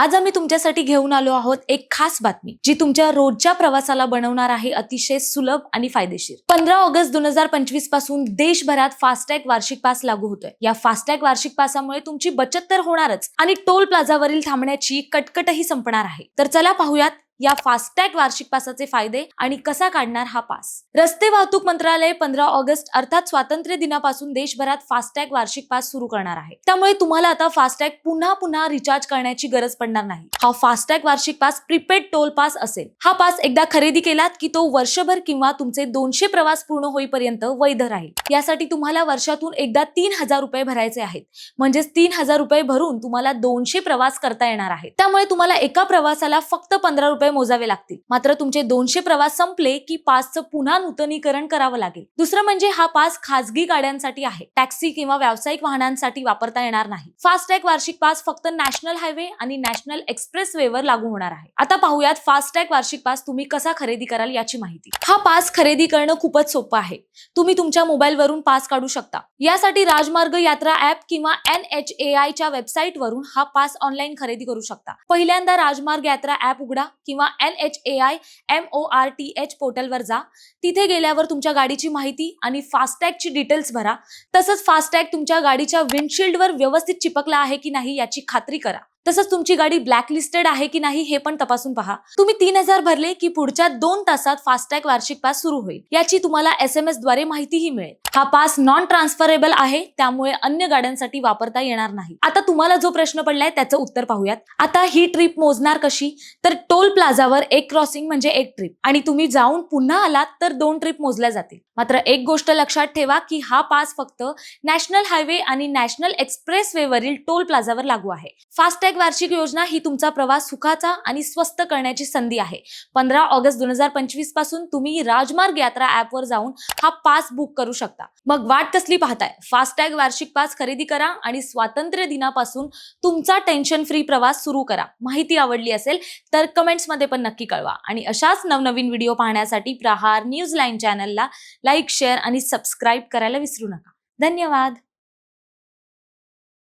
आज आम्ही तुमच्यासाठी घेऊन आलो आहोत एक खास बातमी जी तुमच्या रोजच्या प्रवासाला बनवणार आहे अतिशय सुलभ आणि फायदेशीर. पंधरा ऑगस्ट दोन हजार पंचवीसपासून देशभरात फास्टॅग वार्षिक पास लागू होतोय. या फास्टॅग वार्षिक पासामुळे तुमची बचत तर होणारच आणि टोल प्लाझावरील थांबण्याची कटकटही संपणार आहे. तर चला पाहूयात या फास्टॅग वार्षिक पासाचे फायदे आणि कसा काढणार हा पास? रस्ते वाहतूक मंत्रालय पंधरा ऑगस्ट अर्थात स्वातंत्र्य दिनापासून देशभरात फास्टॅग वार्षिक पास सुरू करणार आहे. त्यामुळे तुम्हाला आता फास्टॅग पुन्हा पुन्हा रिचार्ज करण्याची गरज पडणार नाही. हा फास्टॅग वार्षिक पास प्रीपेड टोल पास असेल. हा पास एकदा खरेदी केलात की तो वर्षभर किंवा तुमचे दोनशे प्रवास पूर्ण होईपर्यंत वैध राहील. यासाठी तुम्हाला वर्षातून एकदा तीन हजार रुपये भरायचे आहेत. म्हणजेच तीन हजार रुपये भरून तुम्हाला दोनशे प्रवास करता येणार आहे त्यामुळे तुम्हाला एका प्रवासाला फक्त पंधरा रुपये मोजावे लागतील. मात्र तुमचे दोनशे प्रवास संपले की पासचं पुन्हा नूतनीकरण करावं लागेल. दुसरं म्हणजे हा पास खासगी गाड्यांसाठी आहे. टॅक्सी किंवा व्यावसायिक वाहनांसाठी वापरता येणार नाही. फास्टॅग वार्षिक पास फक्त नॅशनल हायवे आणि नॅशनल एक्सप्रेस वेवर लागू होणार आहे. आता पाहूयात फास्टॅग वार्षिक पास तुम्ही कसा खरेदी कराल याची माहिती. हा पास खरेदी करणं खूपच सोपं आहे. तुम्ही तुमच्या मोबाईलवरून पास काढू शकता. यासाठी राजमार्ग यात्रा ऍप किंवा एन एच ए आय च्या वेबसाईट वरून हा पास ऑनलाईन खरेदी करू शकता. पहिल्यांदा राजमार्ग यात्रा ऍप उघडा किंवा N H A I M O R T H पोर्टलवर जा. तिथे गेल्यावर तुमच्या गाडीची माहिती आणि फास्टॅगची डिटेल्स भरा. तसंच फास्टॅग तुमच्या गाडीच्या विंडशिल्डवर व्यवस्थित चिपकला आहे की नाही याची खात्री करा. तसंच तुमची गाडी ब्लॅकलिस्टेड आहे की नाही हे पण तपासून पहा. तुम्ही तीन हजार भरले की पुढच्या दोन तासात फास्टॅग वार्षिक पास सुरू होईल. याची तुम्हाला एस एम एसद्वारे माहितीही मिळेल. हा पास नॉन ट्रान्सफरेबल आहे त्यामुळे अन्य गाड्यांसाठी वापरता येणार नाही. आता तुम्हाला जो प्रश्न पडलाय त्याचं उत्तर पाहूयात. आता ही ट्रिप मोजणार कशी? तर टोल प्लाझावर एक क्रॉसिंग म्हणजे एक ट्रिप आणि तुम्ही जाऊन पुन्हा आलात तर दोन ट्रिप मोजल्या जातील. मात्र एक गोष्ट लक्षात ठेवा की हा पास फक्त नॅशनल हायवे आणि नॅशनल एक्सप्रेस वेवरील टोल प्लाझावर लागू आहे. फास्टॅग वार्षिक योजना ही तुमचा प्रवास सुखाचा आणि स्वस्त करण्याची संधी आहे. पंधरा ऑगस्ट दोन हजार पंचवीसपासून तुम्ही राजमार्ग यात्रा ऍपवर जाऊन हा पास बुक करू शकता. मग वाट कसली पाहताय? फास्टॅग वार्षिक पास खरेदी करा आणि स्वातंत्र्य दिनापासून तुमचा टेन्शन फ्री प्रवास सुरू करा. माहिती आवडली असेल तर कमेंट्समध्ये पण नक्की कळवा. आणि अशाच नवनवीन व्हिडिओ पाहण्यासाठी प्रहार न्यूज लाईन चॅनलला लाईक शेअर आणि सबस्क्राईब करायला विसरू नका. धन्यवाद!